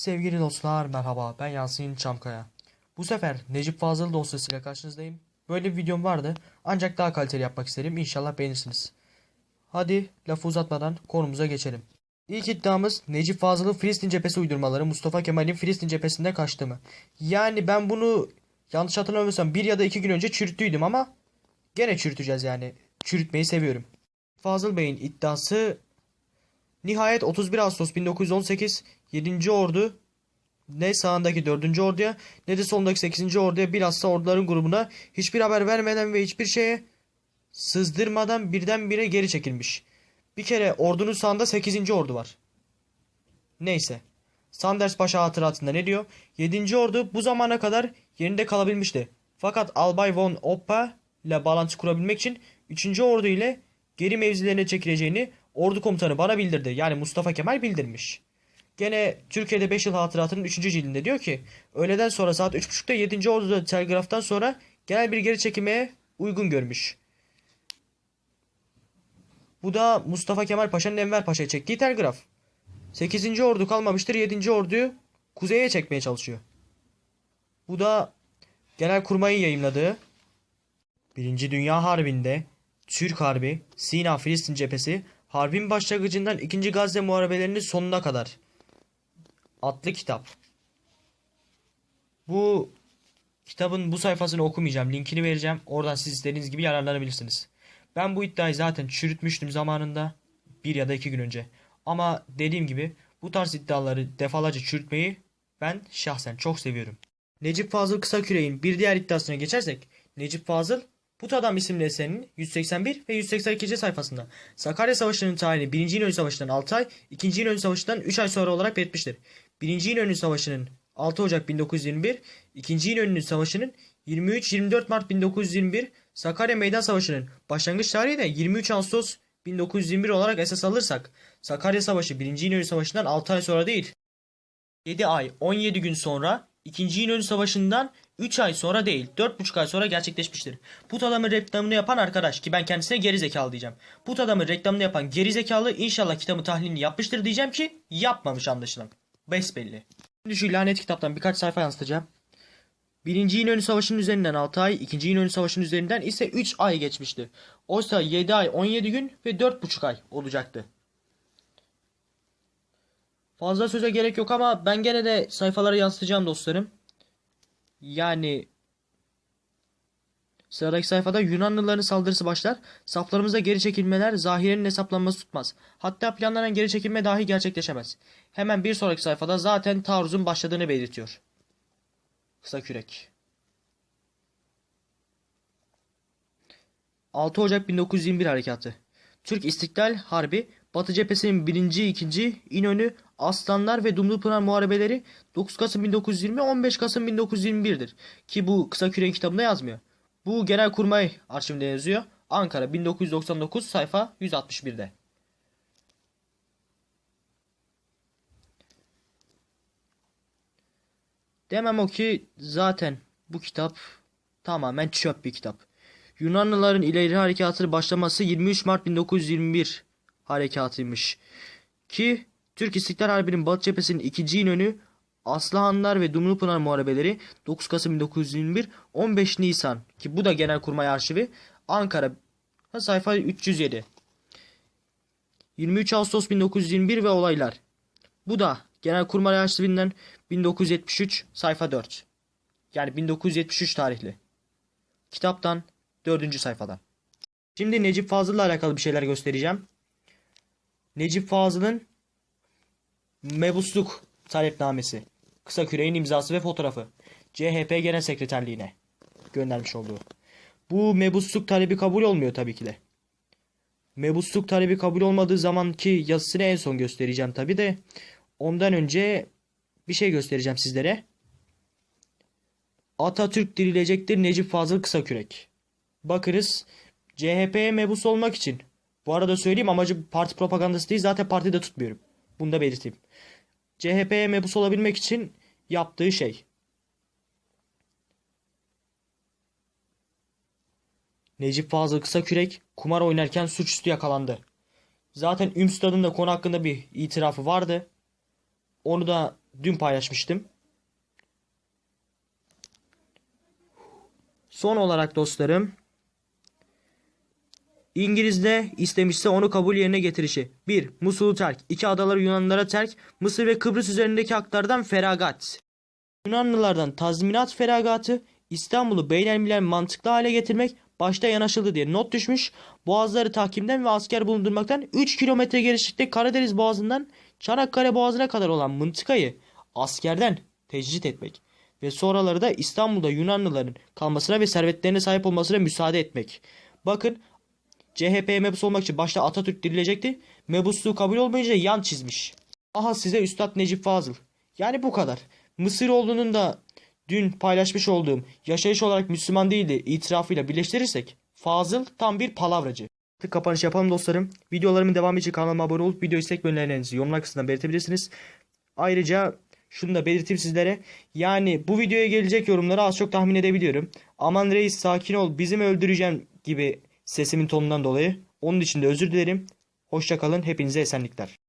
Sevgili dostlar merhaba ben Yasin Çamkaya. Bu sefer Necip Fazıl dosyasıyla karşınızdayım. Böyle bir videom vardı ancak daha kaliteli yapmak istedim İnşallah beğenirsiniz. Hadi lafı uzatmadan konumuza geçelim. İlk iddiamız Necip Fazıl'ın Filistin cephesi uydurmaları Mustafa Kemal'in Filistin cephesinde kaçtı mı? Yani ben bunu yanlış hatırlamıyorsam bir ya da iki gün önce çürüttüydüm ama gene çürüteceğiz yani. Çürütmeyi seviyorum. Fazıl Bey'in iddiası Nihayet 31 Ağustos 1918 7. Ordu ne sağındaki 4. orduya ne de solundaki 8. orduya bilhassa orduların grubuna hiçbir haber vermeden ve hiçbir şeye sızdırmadan birdenbire geri çekilmiş. Bir kere ordunun sağında 8. ordu var. Neyse. Sanders Paşa hatıratında ne diyor? 7. ordu bu zamana kadar yerinde kalabilmişti. Fakat Albay von Oppa ile bağlantı kurabilmek için 3. ordu ile geri mevzilerine çekileceğini ordu komutanı bana bildirdi. Yani Mustafa Kemal bildirmiş. Gene Türkiye'de 5 yıl hatıratının 3. cildinde diyor ki öğleden sonra saat 3.30'da 7. orduda telgraftan sonra genel bir geri çekilmeye uygun görmüş. Bu da Mustafa Kemal Paşa'nın Enver Paşa'ya çektiği telgraf. 8. ordu kalmamıştır 7. orduyu kuzeye çekmeye çalışıyor. Bu da Genelkurmay'ın yayımladığı 1. Dünya Harbi'nde Türk Harbi, Sina Filistin cephesi, harbin başlangıcından 2. Gazze muharebelerinin sonuna kadar adlı kitap. Bu kitabın bu sayfasını okumayacağım. Linkini vereceğim. Oradan siz istediğiniz gibi yararlanabilirsiniz. Ben bu iddiayı zaten çürütmüştüm zamanında. Bir ya da iki gün önce. Ama dediğim gibi bu tarz iddiaları defalarca çürütmeyi ben şahsen çok seviyorum. Necip Fazıl Kısaküre'nin bir diğer iddiasına geçersek Necip Fazıl Put Adam isimli eserinin 181 ve 182. sayfasında Sakarya Savaşı'nın tarihini 1. İnönü Savaşı'ndan 6 ay, 2. İnönü Savaşı'ndan 3 ay sonra olarak belirtmiştir. 1. İnönü Savaşı'nın 6 Ocak 1921, 2. İnönü Savaşı'nın 23-24 Mart 1921, Sakarya Meydan Savaşı'nın başlangıç tarihi de 23 Ağustos 1921 olarak esas alırsak Sakarya Savaşı 1. İnönü Savaşı'ndan 6 ay sonra değil, 7 ay 17 gün sonra 2. İnönü Savaşı'ndan 3 ay sonra değil 4,5 ay sonra gerçekleşmiştir. Put adamın reklamını yapan arkadaş ki ben kendisine geri zekalı diyeceğim. Put adamın reklamını yapan geri zekalı inşallah kitabın tahlilini yapmıştır diyeceğim ki yapmamış anlaşılan. Besbelli. Şimdi şu lanet kitaptan birkaç sayfa yansıtacağım. 1. İnönü Savaşı'nın üzerinden 6 ay, 2. İnönü Savaşı'nın üzerinden ise 3 ay geçmişti. Oysa 7 ay 17 gün ve 4,5 ay olacaktı. Fazla söze gerek yok ama ben gene de sayfalara yansıtacağım dostlarım. Yani Sıradaki sayfada Yunanlıların saldırısı başlar. Saflarımızda geri çekilmeler zahirenin hesaplanması tutmaz. Hatta planlanan geri çekilme dahi gerçekleşemez. Hemen bir sonraki sayfada zaten taarruzun başladığını belirtiyor. Kısa kürek. 6 Ocak 1921 harekatı. Türk İstiklal Harbi Batı cephesinin 1. 2. İnönü, Aslanlar ve Dumlupınar muharebeleri 9 Kasım 1920 15 Kasım 1921'dir. Ki bu kısa kürek kitabında yazmıyor. Bu Genelkurmay arşivinde yazıyor. Ankara 1999 sayfa 161'de. Demem o ki zaten bu kitap tamamen çöp bir kitap. Yunanlıların ileri harekatını başlaması 23 Mart 1921 harekatıymış. Ki Türk İstiklal Harbi'nin Batı cephesinin ikinci İnönü, Aslıhanlar ve Dumlupınar muharebeleri 9 Kasım 1921 15 Nisan. Ki bu da Genelkurmay Arşivi Ankara sayfa 307 23 Ağustos 1921 ve olaylar. Bu da Genelkurmay Arşivinden 1973 sayfa 4 yani 1973 tarihli. Kitaptan 4. sayfadan şimdi Necip Fazıl'la alakalı bir şeyler göstereceğim Necip Fazıl'ın mebusluk talepnamesi, kısa küreğin imzası ve fotoğrafı CHP Genel Sekreterliğine göndermiş olduğu. Bu mebusluk talebi kabul olmuyor tabii ki de. Mebusluk talebi kabul olmadığı zamanki yazısını en son göstereceğim tabii de ondan önce bir şey göstereceğim sizlere. Atatürk dirilecektir Necip Fazıl Kısakürek. Bakırız CHP'ye mebus olmak için. Bu arada söyleyeyim amacı parti propagandası değil zaten partide tutmuyorum. Bunu da belirteyim. CHP'ye mebus olabilmek için yaptığı şey. Necip Fazıl Kısakürek kumar oynarken suçüstü yakalandı. Zaten Ümstad'ın da konu hakkında bir itirafı vardı. Onu da dün paylaşmıştım. Son olarak dostlarım İngiliz'de istemişse onu kabul yerine getirişi. 1. Musul'u terk. 2. Adaları Yunanlılara terk. Mısır ve Kıbrıs üzerindeki haklardan feragat. Yunanlılardan tazminat feragatı, İstanbul'u beynelmiler mantıklı hale getirmek başta yanaşıldı diye not düşmüş. Boğazları tahkimden ve asker bulundurmaktan 3 kilometre genişlikte Karadeniz Boğazı'ndan Çanakkale Boğazı'na kadar olan mıntıkayı askerden tecrit etmek ve sonraları da İstanbul'da Yunanlıların kalmasına ve servetlerine sahip olmasına müsaade etmek. Bakın CHP'ye mebus olmak için başta Atatürk dirilecekti. Mebusluğu kabul olmayınca yan çizmiş. Aha size Üstad Necip Fazıl. Yani bu kadar. Mısıroğlu'nun da dün paylaşmış olduğum yaşayış olarak Müslüman değildi itirafıyla birleştirirsek Fazıl tam bir palavracı. Artık kapanış yapalım dostlarım. Videolarımın devamı için kanalıma abone olup video istek önerilerinizi yorumlar kısmında belirtebilirsiniz. Ayrıca şunu da belirteyim sizlere. Yani bu videoya gelecek yorumları az çok tahmin edebiliyorum. Aman reis sakin ol bizim öldüreceğim gibi sesimin tonundan dolayı. Onun için de özür dilerim. Hoşçakalın hepinize esenlikler.